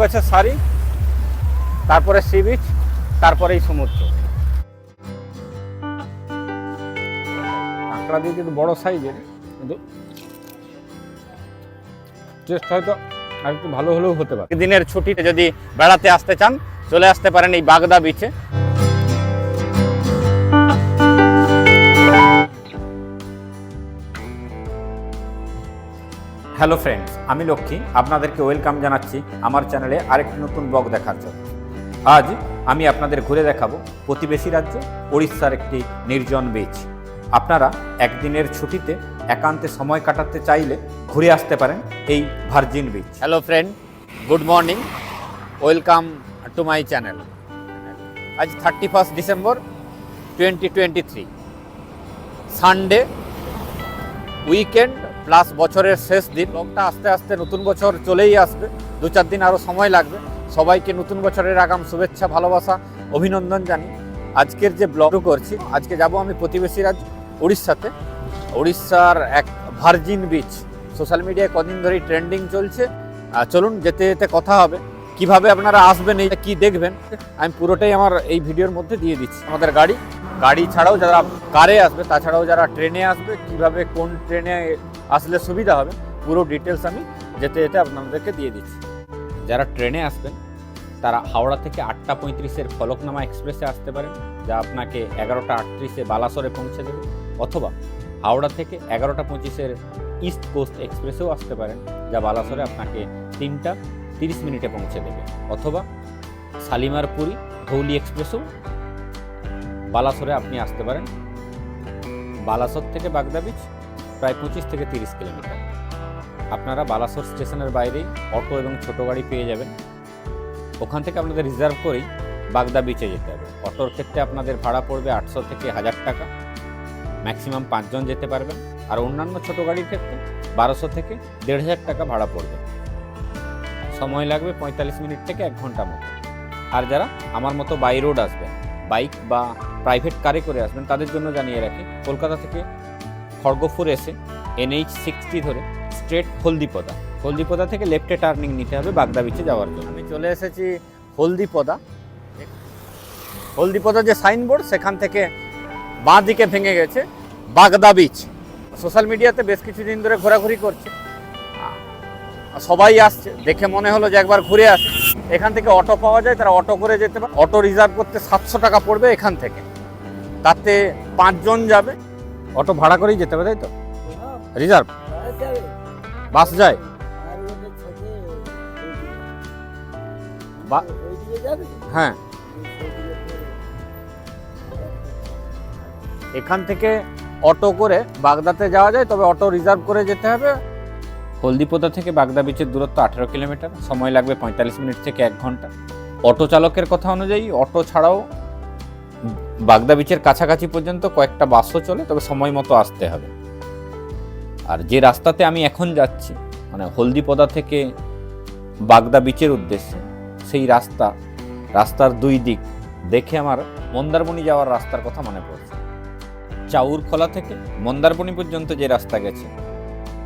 গাছের সারি, তারপরে সি বিচ তারপরেই সমুদ্র। কাঁকড়া দিয়ে কিন্তু বড় সাইজের, কিন্তু টেস্ট হয়তো আর একটু ভালো হলেও হতে পারে। দিনের ছুটিতে যদি বেড়াতে আসতে চান, চলে আসতে পারেন এই বাগদা বিচে হ্যালো ফ্রেন্ডস আমি লক্ষ্মী, আপনাদেরকে ওয়েলকাম জানাচ্ছি আমার চ্যানেলে আরেকটি নতুন ব্লগ দেখার জন্য। আজ আমি আপনাদের ঘুরে দেখাবো প্রতিবেশী রাজ্য উড়িষ্যার একটি নির্জন বিচ আপনারা একদিনের ছুটিতে একান্তে সময় কাটাতে চাইলে ঘুরে আসতে পারেন এই Virgin Beach hello friend good morning welcome to my channel আজ thirty first December twenty twenty three Sunday weekend plus বছরের শেষ দিন। ব্লগটা আস্তে আস্তে নতুন বছর চলেই আসবে। দু চার দিন আরও সময় লাগবে। সবাইকে নতুন বছরের আগাম শুভেচ্ছা, ভালোবাসা, অভিনন্দন জানি আজকের যে ব্লগ করছি, আজকে যাব আমি প্রতিবেশী রাজ্য উড়িষ্যাতে। উড়িষ্যার এক ভার্জিন বিচ সোশ্যাল মিডিয়ায় কদিন ধরেই ট্রেন্ডিং চলছে। চলুন যেতে যেতে কথা হবে। কীভাবে আপনারা আসবেন এই কি দেখবেন, আমি পুরোটাই আমার এই ভিডিওর মধ্যে দিয়ে দিচ্ছি। আমাদের গাড়ি গাড়ি ছাড়াও যারা কারে আসবে, তাছাড়াও যারা ট্রেনে আসবে, কীভাবে কোন ট্রেনে আসলে সুবিধা হবে। পুরো ডিটেলস আমি যেতে যেতে আপনাদেরকে দিয়ে দিচ্ছি। যারা ট্রেনে আসবেন, তারা হাওড়া থেকে আটটা পঁয়ত্রিশের ফলকনামা এক্সপ্রেসে আসতে পারেন, যা আপনাকে এগারোটা আটত্রিশে বালাসরে পৌঁছে দেবে। অথবা হাওড়া থেকে এগারোটা পঁচিশের ইস্ট কোস্ট এক্সপ্রেসেও আসতে পারেন, যা বালাসরে আপনাকে তিনটা তিরিশ মিনিটে পৌঁছে দেবে। অথবা শালিমারপুরি ধৌলি এক্সপ্রেসও বালাসরে আপনি আসতে পারেন। বালাসর থেকে বাগদা বিচ প্রায় পঁচিশ থেকে তিরিশ কিলোমিটার। আপনারা বালাসর স্টেশনের বাইরেই অটো এবং ছোটো গাড়ি পেয়ে যাবেন। ওখান থেকে আপনাদের রিজার্ভ করেই বাগদা বিচে যেতে হবে। অটোর ক্ষেত্রে আপনাদের ভাড়া পড়বে আটশো থেকে হাজার টাকা। ম্যাক্সিমাম পাঁচজন যেতে পারবেন। আর অন্যান্য ছোটো গাড়ির ক্ষেত্রে বারোশো থেকে দেড় হাজার টাকা ভাড়া পড়বে। সময় লাগবে পঁয়তাল্লিশ মিনিট থেকে এক ঘণ্টা মতো। আর যারা আমার মতো বাই রোড আসবেন বাইক বা প্রাইভেট কারে করে আসবেন, তাদের জন্য জানিয়ে রাখি, কলকাতা থেকে খড়গপুর এসে এনএইচ সিক্সটি ধরে স্ট্রেট হলদিপদা। হলদিপদা থেকে লেফটে টার্নিং নিতে হবে বাগদা বিচে যাওয়ার জন্য। আমি চলে এসেছি হলদিপদা। হলদিপদা যে সাইনবোর্ড সেখান থেকে বাঁ দিকে ভেঙে গেছে বাগদা বিচ সোশ্যাল মিডিয়াতে বেশ কিছুদিন ধরে ঘোরাঘুরি করছে। সবাই আসছে, দেখে মনে হলো যে একবার ঘুরে আসে। এখান থেকে অটো পাওয়া যায়, তারা অটো করে যেতে পারে। অটো রিজার্ভ করতে সাতশো টাকা পড়বে এখান থেকে। তাতে পাঁচজন যাবে। অটো ভাড়া করেই যেতে হবে, তাই তো? রিজার্ভ? বাস যায়? হ্যাঁ। এখান থেকে অটো করে বাগদাতে যাওয়া যায়, তবে অটো রিজার্ভ করে যেতে হবে। হলদিপোতা থেকে বাগদা বিচের দূরত্ব আঠেরো কিলোমিটার, সময় লাগবে পঁয়তাল্লিশ মিনিট থেকে এক ঘণ্টা। অটো চালকের কথা অনুযায়ী, অটো ছাড়াও বাগদা বিচের কাছাকাছি পর্যন্ত কয়েকটা বাসও চলে, তবে সময় মতো আসতে হবে। আর যে রাস্তাতে আমি এখন যাচ্ছি মানে হলদিপদা থেকে বাগদা বিচের উদ্দেশ্যে, সেই রাস্তা, রাস্তার দুই দিক দেখে আমার মন্দারমণি যাওয়ার রাস্তার কথা মনে পড়ছে। চাউরখোলা থেকে মন্দারমণি পর্যন্ত যে রাস্তা গেছে,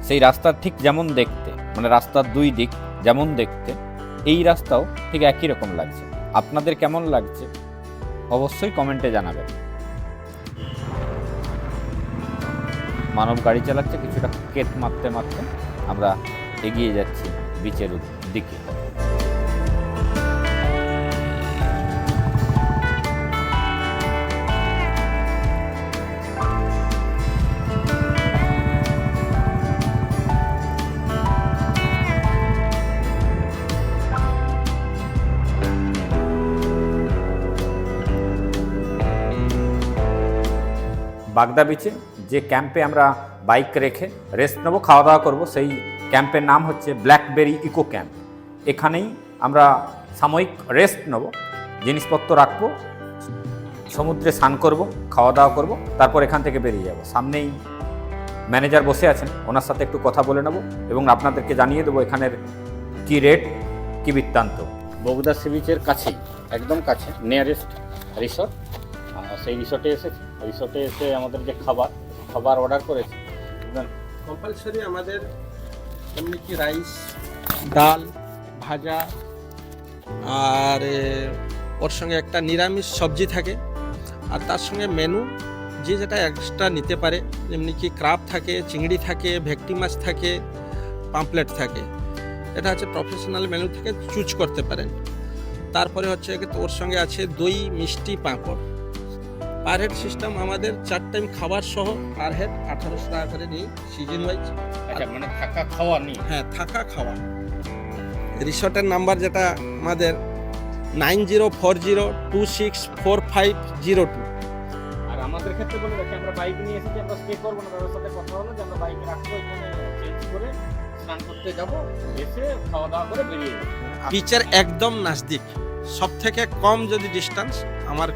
সেই রাস্তার ঠিক যেমন দেখতে মানে রাস্তার দুই দিক যেমন দেখতে, এই রাস্তাও ঠিক একই রকম লাগছে। আপনাদের কেমন লাগছে? অবশ্যই কমেন্টে জানাবেন। মানব গাড়ি চালাচ্ছে, কিছুটা কেট মারতে মারতে আমরা এগিয়ে যাচ্ছি, বিচের দিকে। বাগদা বিচে যে ক্যাম্পে আমরা বাইক রেখে রেস্ট নেব খাওয়া দাওয়া করব, সেই ক্যাম্পের নাম হচ্ছে ব্ল্যাকবেরি ইকো ক্যাম্প এখানেই আমরা সাময়িক রেস্ট নেব, জিনিসপত্র রাখব, সমুদ্রে স্নান করব খাওয়া দাওয়া করব, তারপর এখান থেকে বেরিয়ে যাব। সামনেই ম্যানেজার বসে আছেন, ওনার সাথে একটু কথা বলে নেব এবং আপনাদেরকে জানিয়ে দেবো এখানের কি রেট কি বৃত্তান্ত। বগুদা সি বিচের কাছেই, একদম কাছে নিয়ারেস্ট রিসর্ট সেই রিসর্টে এসেছি। রিসর্টে এসে আমাদের যে খাবার খাবার অর্ডার করেছি কম্পালসরি আমাদের এমনি কি রাইস ডাল, ভাজা, আর ওর সঙ্গে একটা নিরামিষ সবজি থাকে। আর তার সঙ্গে মেনু যে যেটা এক্সট্রা নিতে পারে যেমনি কি ক্রাব থাকে, চিংড়ি থাকে ভেকটি মাছ থাকে পাম্পলেট থাকে। এটা হচ্ছে প্রফেশনাল মেনু থেকে চুজ করতে পারেন। তারপরে হচ্ছে ওর সঙ্গে আছে দই মিষ্টি পাঁপড়। পার হেড সিস্টেম আমাদের চার টাইম খাবার সহ পার হেড আঠারোশো টাকা করে নিই সিজন ওয়াইজ আচ্ছা মানে থাকা খাওয়া নেই হ্যাঁ থাকা খাওয়া। রিসর্টের নাম্বার যেটা আমাদের nine zero four zero two six four five zero two. আর আমাদের ক্ষেত্রে বলে রাখি আমরা বাইক নিয়ে এসেছি আমরা স্টে করব না তাদের সাথে কথা হলো যে আমরা বাইক রাখব এখানে চেঞ্জ করে স্নান করতে যাব এসে খাওয়া দাওয়া করে বেরিয়ে যাব। বিচের একদম নাজদিক। সব থেকে কম যদি ডিস্টেন্স আমার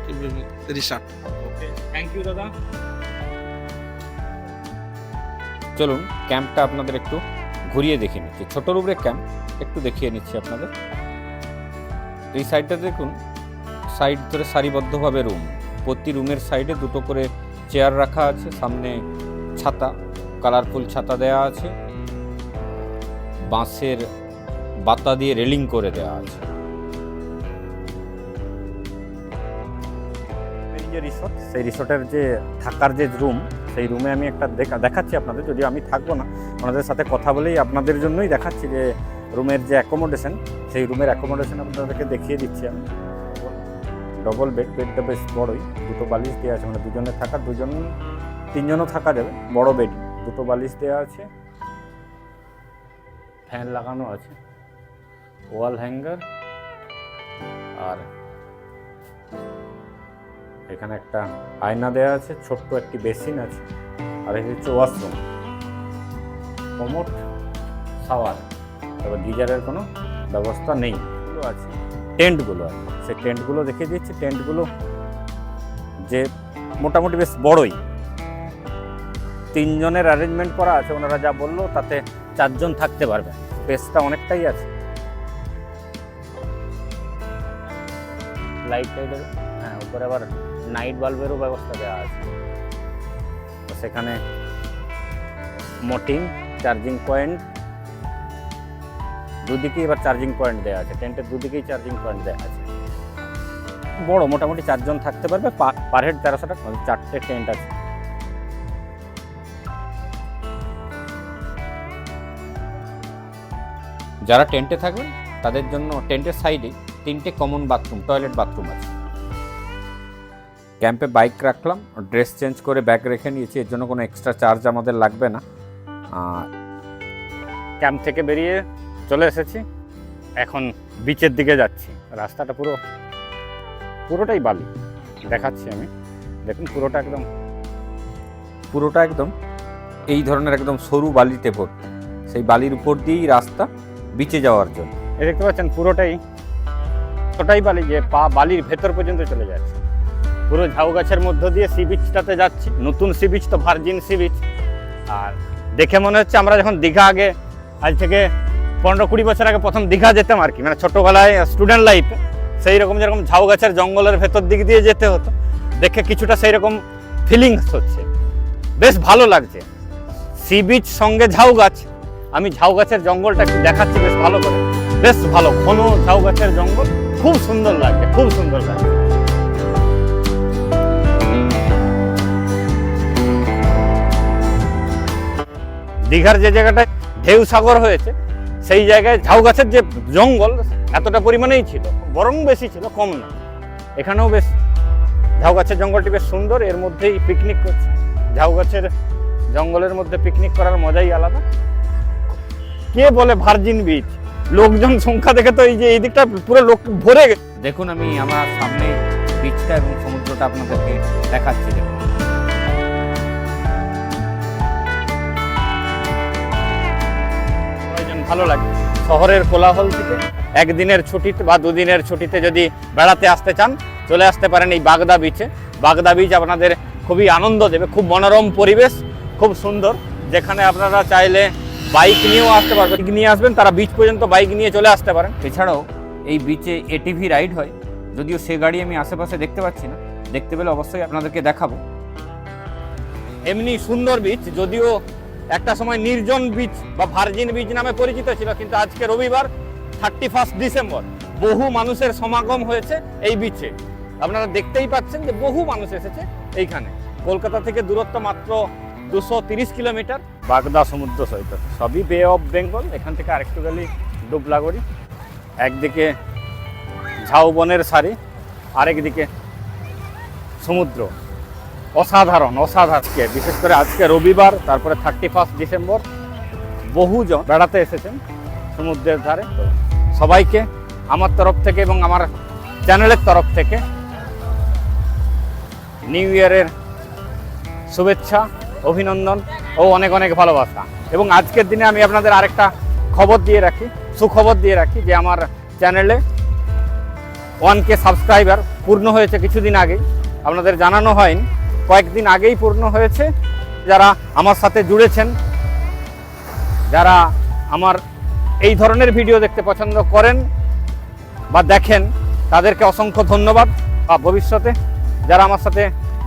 রিসর্ট। ওকে থ্যাংক ইউ দাদা। চলুন ক্যাম্পটা আপনাদের একটু ঘুরিয়ে দেখে নিচ্ছি ছোট রুবরে ক্যাম্প একটু দেখিয়ে নিচ্ছি আপনাদের। এই সাইডটা দেখুন সাইড ধরে সারিবদ্ধভাবে রুম। প্রতি রুমের সাইডে দুটো করে চেয়ার রাখা আছে সামনে ছাতা কালারফুল ছাতা দেয়া আছে। বাঁশের বাতা দিয়ে রেলিং করে দেওয়া আছে। যে রিসোর্ট সেই রিসোর্টের যে থাকার যে রুম সেই রুমে আমি একটা দেখা, দেখাচ্ছি আপনাদের যদি আমি থাকব না। ওনাদের সাথে কথা বলেই আপনাদের জন্যই দেখাচ্ছি যে রুমের যে অ্যাকোমোডেশন সেই রুমের অ্যাকোমোডেশন আপনাদেরকে দেখিয়ে দিচ্ছি আমি। ডবল বেড বেডটা বেশ বড়ই, দুটো বালিশ দেওয়া আছে মানে দুজনে থাকা দুজন, তিনজনও থাকা যাবে, বড় বেড দুটো বালিশ দেওয়া আছে ফ্যান লাগানো আছে ওয়াল হ্যাঙ্গার আর এখানে একটা আয়না দেওয়া আছে, ছোট্ট একটি বেসিন আছে, আর এই হচ্ছে ওয়াশরুম। Commode shower. তবে গিজারের কোনো ব্যবস্থা নেই। আছে। টেন্টগুলো আছে। সেই টেন্টগুলো দেখিয়ে দিচ্ছি। টেন্টগুলো যে মোটামুটি বেশ বড়ই। তিনজনের অ্যারেঞ্জমেন্ট করা আছে, ওনারা যা বলল তাতে চারজন থাকতে পারবে। স্পেসটা অনেকটাই আছে। লাইট টাইটের হ্যাঁ উপরে আবার নাইট বাল্বেরও ব্যবস্থা দেওয়া আছে। সেখানে মোটিং, চার্জিং পয়েন্ট, দুদিকেই এবার চার্জিং পয়েন্ট দেওয়া আছে, টেন্টের দুদিকেই চার্জিং পয়েন্ট দেওয়া আছে। বড়, মোটামুটি চারজন থাকতে পারবে পার হেড তেরোশো টাকা চারটে টেন্ট আছে। যারা টেন্টে থাকবেন, তাদের জন্য টেন্টের সাইডে তিনটে কমন বাথরুম, টয়লেট বাথরুম আছে। ক্যাম্পে বাইক রাখলাম ড্রেস চেঞ্জ করে ব্যাগ রেখে নিয়েছি এর জন্য কোনো এক্সট্রা চার্জ আমাদের লাগবে না। ক্যাম্প থেকে বেরিয়ে চলে এসেছি এখন বিচের দিকে যাচ্ছি। রাস্তাটা পুরো পুরোটাই বালি দেখাচ্ছি আমি। দেখুন পুরোটা একদম। পুরোটা একদম এই ধরনের একদম সরু বালিতে ভর্তি। সেই বালির উপর দিয়েই রাস্তা বিচে যাওয়ার জন্য। দেখতে পাচ্ছেন পুরোটাই এতটাই বালি যে পা বালির ভেতর পর্যন্ত চলে যাচ্ছে। পুরো ঝাউ গাছের মধ্য দিয়ে সি বিচটাতে যাচ্ছি। নতুন সি বিচ তো ভার্জিন সি বিচ আর দেখে মনে হচ্ছে আমরা যখন দীঘা আগে, আজ থেকে পনেরো কুড়ি বছর আগে প্রথম দীঘা যেতাম আর কি। মানে ছোটোবেলায় স্টুডেন্ট লাইফে সেই রকম যেরকম ঝাউ গাছের জঙ্গলের ভেতর দিক দিয়ে যেতে হতো, দেখে কিছুটা সেই রকম ফিলিংস হচ্ছে। বেশ ভালো লাগছে। সি বিচ সঙ্গে ঝাউ গাছ, আমি ঝাউ গাছের জঙ্গলটা একটু দেখাচ্ছি, বেশ ভালো করে। বেশ ভালো, ঘন ঝাউ গাছের জঙ্গল, খুব সুন্দর লাগছে, খুব সুন্দর লাগছে। দীঘার যে জায়গাটায় ঢেউ সাগর হয়েছে, সেই জায়গায় ঝাউ গাছের যে জঙ্গল এতটা পরিমাণেই ছিল, বরং বেশি ছিল, কম না। এখানেও বেশ ঝাউ গাছের জঙ্গলটি বেশ সুন্দর, এর মধ্যেই পিকনিক করছে। ঝাউ গাছের জঙ্গলের মধ্যে পিকনিক করার মজাই আলাদা। কে বলে ভার্জিন বিচ লোকজন সংখ্যা দেখে তো এই যে এই দিকটা পুরো লোক ভরে গেছে। দেখুন, আমি আমার সামনে বিচটা এবং সমুদ্রটা আপনাদেরকে দেখাচ্ছি। ভালো লাগে। শহরের কোলাহল থেকে একদিনের ছুটিতে বা দুদিনের ছুটিতে যদি বেড়াতে আসতে চান, চলে আসতে পারেন এই বাগদা বিচে বাগদা বিচ আপনাদের খুবই আনন্দ দেবে, খুব মনোরম পরিবেশ, খুব সুন্দর। যেখানে আপনারা চাইলে বাইক নিয়েও আসতে পারবেন। বাইক নিয়ে আসবেন, তারা বিচ পর্যন্ত বাইক নিয়ে চলে আসতে পারেন। এছাড়াও এই বিচে এটিভি রাইড হয়। যদিও সে গাড়ি আমি আশেপাশে দেখতে পাচ্ছি না। দেখতে পেলে অবশ্যই আপনাদেরকে দেখাবো। এমনি সুন্দর বিচ যদিও একটা সময় নির্জন বিচ বা ভার্জিন বিচ নামে পরিচিত ছিল, কিন্তু আজকে রবিবার থার্টি ফার্স্ট ডিসেম্বর বহু মানুষের সমাগম হয়েছে এই বিচে। আপনারা দেখতেই পাচ্ছেন যে বহু মানুষ এসেছে এইখানে। কলকাতা থেকে দূরত্ব মাত্র দুশো তিরিশ কিলোমিটার। বাগদা সমুদ্র সৈকত, সবই বে অফ বেঙ্গল এখান থেকে আরেকটু গেলে ডুবলাগড়ি, একদিকে ঝাউবনের সারি, আরেকদিকে সমুদ্র। অসাধারণ অসাধারণকে বিশেষ করে আজকে রবিবার, তারপরে থার্টি ফার্স্ট ডিসেম্বর বহুজন বেড়াতে এসেছেন সমুদ্রের ধারে। সবাইকে আমার তরফ থেকে এবং আমার চ্যানেলের তরফ থেকে নিউ ইয়ারের শুভেচ্ছা, অভিনন্দন ও অনেক অনেক ভালোবাসা। এবং আজকের দিনে আমি আপনাদের আরেকটা খবর দিয়ে রাখি, সুখবর দিয়ে রাখি যে আমার চ্যানেলে ওয়ান কে সাবস্ক্রাইবার পূর্ণ হয়েছে কিছুদিন আগে আপনাদের জানানো হয়নি। কয়েকদিন আগেই পূর্ণ হয়েছে। যারা আমার সাথে জুড়েছেন, যারা আমার এই ধরনের ভিডিও দেখতে পছন্দ করেন বা দেখেন, তাদেরকে অসংখ্য ধন্যবাদ। বা ভবিষ্যতে যারা আমার সাথে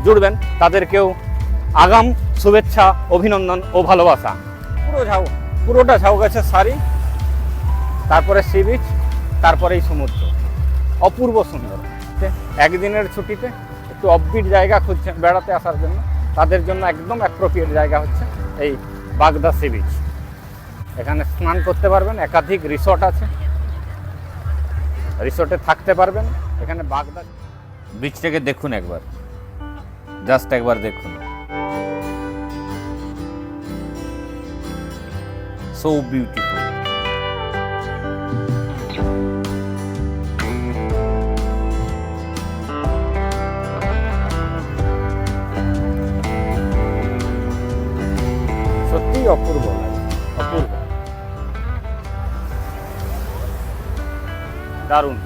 জুড়বেন, তাদেরকেও আগাম শুভেচ্ছা, অভিনন্দন ও ভালোবাসা। পুরো ঝাউ, পুরোটা ঝাউ গাছের শাড়ি তারপরে সি বিচ তারপরে এই সমুদ্র। অপূর্ব সুন্দর। একদিনের ছুটিতে একটু অফবিট জায়গা খুঁজছেন বেড়াতে আসার জন্য, তাদের জন্য একদম অ্যাপ্রোপ্রিয়েট জায়গা হচ্ছে এই বাগদা সি বিচ এখানে স্নান করতে পারবেন, একাধিক রিসর্ট আছে। রিসর্টে থাকতে পারবেন, এখানে বাগদা বিচটাকে দেখুন একবার। জাস্ট একবার দেখুন। সো বিউটিফুল দারুণ।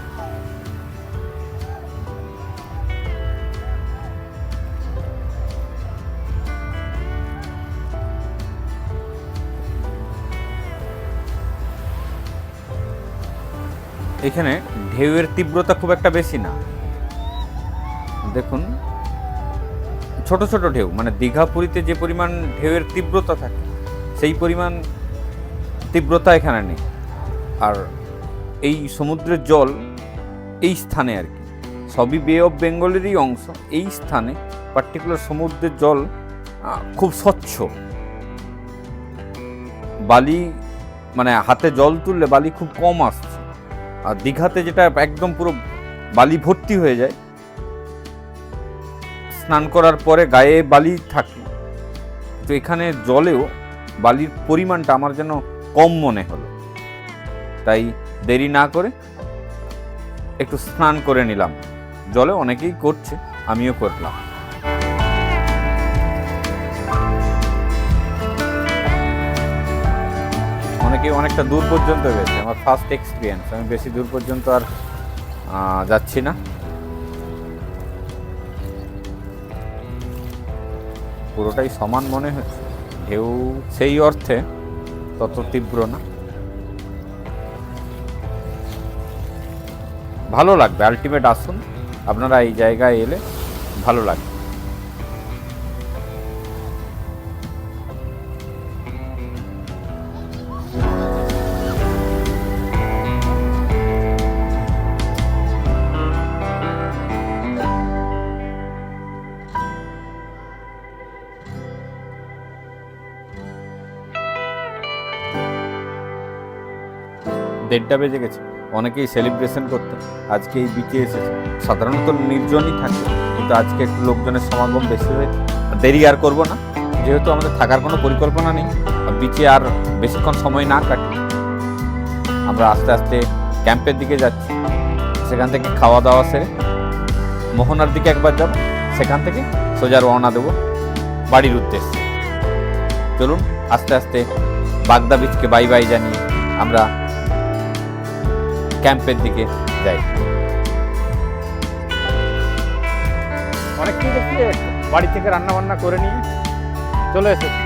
এখানে ঢেউয়ের তীব্রতা খুব একটা বেশি না। দেখুন, ছোট ছোট ঢেউ মানে দীঘা পুরীতে যে পরিমাণ ঢেউয়ের তীব্রতা থাকে, সেই পরিমাণ তীব্রতা এখানে নেই। আর এই সমুদ্রের জল এই স্থানে আর কি। সবই বে অফ বেঙ্গলেরই অংশ। এই স্থানে পার্টিকুলার সমুদ্রের জল খুব স্বচ্ছ। বালি মানে হাতে জল তুললে বালি খুব কম আসছে। আর দীঘাতে যেটা একদম পুরো বালি ভর্তি হয়ে যায়, স্নান করার পরে গায়ে বালি থাকে। তো এখানে জলেও বালির পরিমাণটা আমার যেন কম মনে হলো। তাই দেরি না করে একটু স্নান করে নিলাম। জলে অনেকেই করছে, আমিও করলাম। অনেকে অনেকটা দূর পর্যন্ত গেছে, আমার ফার্স্ট এক্সপিরিয়েন্স আমি বেশি দূর পর্যন্ত আর যাচ্ছি না। পুরোটাই সমান মনে হচ্ছে। ঢেউ সেই অর্থে তত তীব্র না। ভালো লাগবে আলটিমেট আসুন আপনারা এই জায়গায় এলে ভালো লাগবে। দেড়টা বেজে গেছে। অনেকেই সেলিব্রেশন করতে আজকে এই বিচে এসেছে সাধারণত নির্জনই থাকে, কিন্তু আজকে একটু লোকজনের সমাগম বেশি হয়ে দেরি আর করব না। যেহেতু আমাদের থাকার কোনো পরিকল্পনা নেই বিচে আর বেশিক্ষণ সময় না কাটি, আমরা আস্তে আস্তে ক্যাম্পের দিকে যাচ্ছি। সেখান থেকে খাওয়া দাওয়া সেরে মোহনার দিকে একবার যাব, সেখান থেকে সোজা রওনা দেবো বাড়ির উদ্দেশ্যে। চলুন আস্তে আস্তে বাগদা বিচকে বাই বাই জানিয়ে আমরা ক্যাম্পের দিকে যাই। দেখি বাড়ি থেকে রান্না বান্না করে নিয়ে চলে এসেছে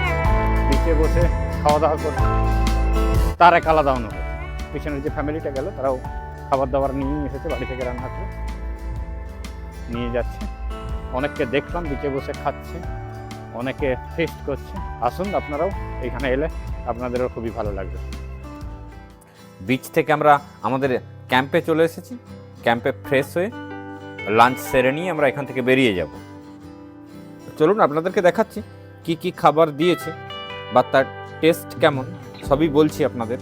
নিচে বসে খাওয়া দাওয়া করে। তার এক আলাদা অনুভব পিছনের যে ফ্যামিলিটা গেল, তারাও খাবার দাবার নিয়ে এসেছে, বাড়ি থেকে রান্না করে। নিয়ে যাচ্ছে। অনেককে দেখলাম বিচে বসে খাচ্ছে। অনেকে ফেস্ট করছে। আসুন, আপনারাও এখানে এলে আপনাদেরও খুবই ভালো লাগবে। বিচ থেকে আমরা আমাদের ক্যাম্পে চলে এসেছি। ক্যাম্পে ফ্রেশ হয়ে লাঞ্চ সেরে নিয়ে আমরা এখান থেকে বেরিয়ে যাব। চলুন আপনাদেরকে দেখাচ্ছি কি কি খাবার দিয়েছে বা তার টেস্ট কেমন সবই বলছি আপনাদের।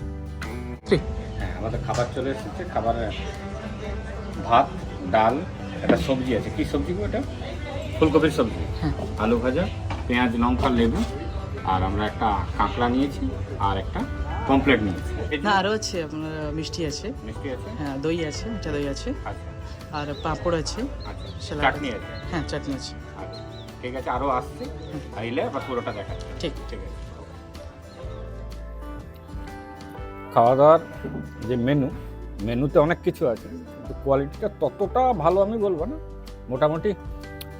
হ্যাঁ আমাদের খাবার চলে এসেছে। খাবার ভাত ডাল একটা সবজি আছে। কি সবজি গো এটা? ফুলকপির সবজি। আলু ভাজা পেঁয়াজ লঙ্কা লেবু। আর আমরা একটা কাঁকড়া নিয়েছি আর একটা কমপ্লেট নিয়েছি। না আরও আছে আপনার মিষ্টি আছে। মিষ্টি আছে? হ্যাঁ দই আছে মিঠা দই আছে। আচ্ছা। আর পাঁপড় আছে আচ্ছা। চাটনি আছে। আছে? হ্যাঁ চাটনি আছে। আচ্ছা। ঠিক আছে আরও আসছে। আইলে আবার পুরোটা দেখাচ্ছি। ঠিক। ঠিক আছে। খাওয়া দাওয়ার যে মেনু মেনুতে অনেক কিছু আছে। কিন্তু কোয়ালিটিটা ততটা ভালো আমি বলব না। মোটামুটি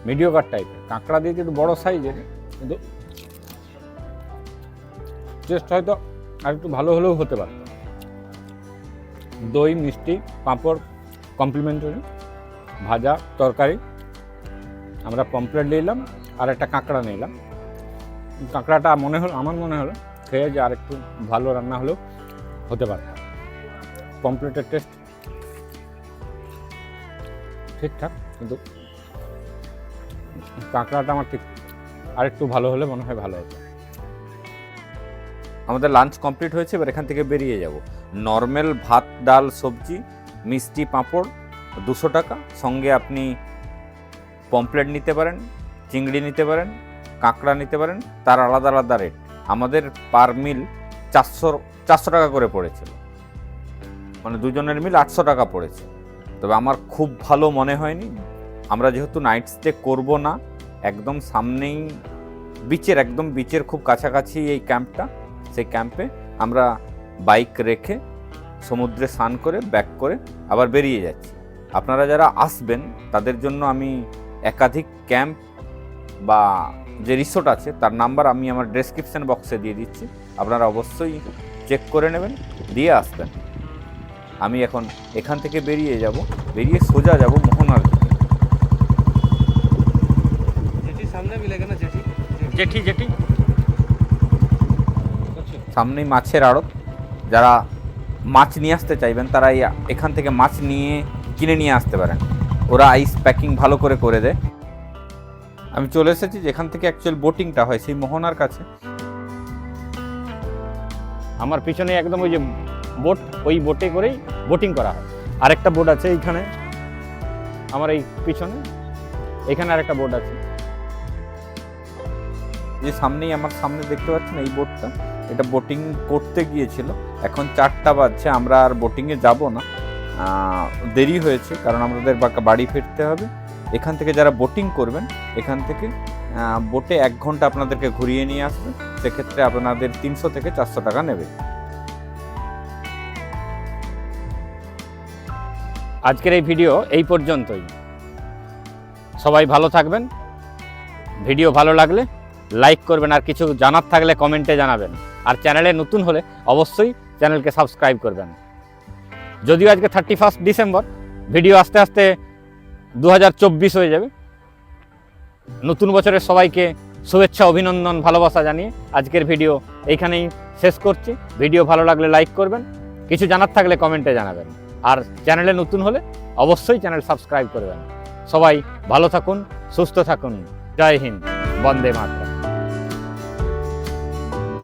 মিডিওকার টাইপের কাঁকড়া দিয়ে একটু বড় সাইজের কিন্তু টেস্ট হয়তো আর একটু ভালো হলেও হতে পারত দই, মিষ্টি, পাঁপড় কমপ্লিমেন্টারি ভাজা, তরকারি, আমরা পমপ্লেট নিলাম আর একটা কাঁকড়া নিলাম কাঁকড়াটা মনে হলো, আমার মনে হলো, খেয়ে যে আর একটু ভালো রান্না হলেও হতে পারে। পমপ্লেটের টেস্ট ঠিকঠাক, কিন্তু কাঁকড়াটা আমার ঠিক আরেকটু ভালো হলে মনে হয় ভালো হতো। আমাদের লাঞ্চ কমপ্লিট হয়েছে, এবার এখান থেকে বেরিয়ে যাব। নর্মাল ভাত, ডাল, সবজি, মিষ্টি, পাঁপড়, দুশো টাকা। সঙ্গে আপনি পমপ্লেট নিতে পারেন, চিংড়ি নিতে পারেন, কাঁকড়া নিতে পারেন, তার আলাদা আলাদা রেট আমাদের পার মিল চারশো চারশো টাকা করে পড়েছিল। মানে দুজনের মিল আটশো টাকা পড়েছে। তবে আমার খুব ভালো মনে হয়নি। আমরা যেহেতু নাইট স্টে করব না, একদম সামনেই বিচের একদম বিচের খুব কাছাকাছি এই ক্যাম্পটা সেই ক্যাম্পে আমরা বাইক রেখে সমুদ্রে স্নান করে ব্যাক করে আবার বেরিয়ে যাচ্ছি। আপনারা যারা আসবেন তাদের জন্য আমি একাধিক ক্যাম্প বা যে রিসোর্ট আছে তার নাম্বার আমি আমার ডেসক্রিপশন বক্সে দিয়ে দিচ্ছি। আপনারা অবশ্যই চেক করে নেবেন দিয়ে আসবেন। আমি এখন এখান থেকে বেরিয়ে যাব বেরিয়ে সোজা যাব মোহনার দিকে। যেটি সামনে মিলেগা না জেঠি জেঠি। সামনেই মাছের আড়ত। যারা মাছ নিয়ে আসতে চাইবেন তারা এখান থেকে মাছ নিয়ে কিনে নিয়ে আসতে পারেন। ওরা আইস প্যাকিং ভালো করে করে দেয়। আমি চলে এসেছি যেখান থেকে অ্যাকচুয়াল বোটিংটা হয় সেই মোহনার কাছে। আমার পিছনে একদম ওই যে বোট ওই বোটে করেই বোটিং করা হয়। আরেকটা বোট আছে এইখানে আমার এই পিছনে। এখানে আরেকটা বোট আছে। যে সামনেই আমার সামনে দেখতে পাচ্ছেন এই বোটটা এটা বোটিং করতে গিয়েছিল। এখন চারটা বাজছে, আমরা আর বোটিংয়ে যাব না। দেরি হয়েছে, কারণ আমাদের বাড়ি ফিরতে হবে। এখান থেকে যারা বোটিং করবেন, এখান থেকে বোটে এক ঘণ্টা আপনাদেরকে ঘুরিয়ে নিয়ে আসবে। সেক্ষেত্রে আপনাদের তিনশো থেকে চারশো টাকা নেবে। আজকের এই ভিডিও এই পর্যন্তই। সবাই ভালো থাকবেন। ভিডিও ভালো লাগলে লাইক করবেন, আর কিছু জানার থাকলে কমেন্টে জানাবেন। আর চ্যানেলে নতুন হলে অবশ্যই চ্যানেলকে সাবস্ক্রাইব করবেন। যদিও আজকে থার্টি ফার্স্ট ডিসেম্বর ভিডিও আস্তে আস্তে দু হাজার চব্বিশ হয়ে যাবে। নতুন বছরের সবাইকে শুভেচ্ছা, অভিনন্দন, ভালোবাসা জানিয়ে আজকের ভিডিও এইখানেই শেষ করছি। ভিডিও ভালো লাগলে লাইক করবেন, কিছু জানার থাকলে কমেন্টে জানাবেন। আর চ্যানেলে নতুন হলে অবশ্যই চ্যানেল সাবস্ক্রাইব করবেন। সবাই ভালো থাকুন, সুস্থ থাকুন। জয় হিন্দ, বন্দে মাতরম।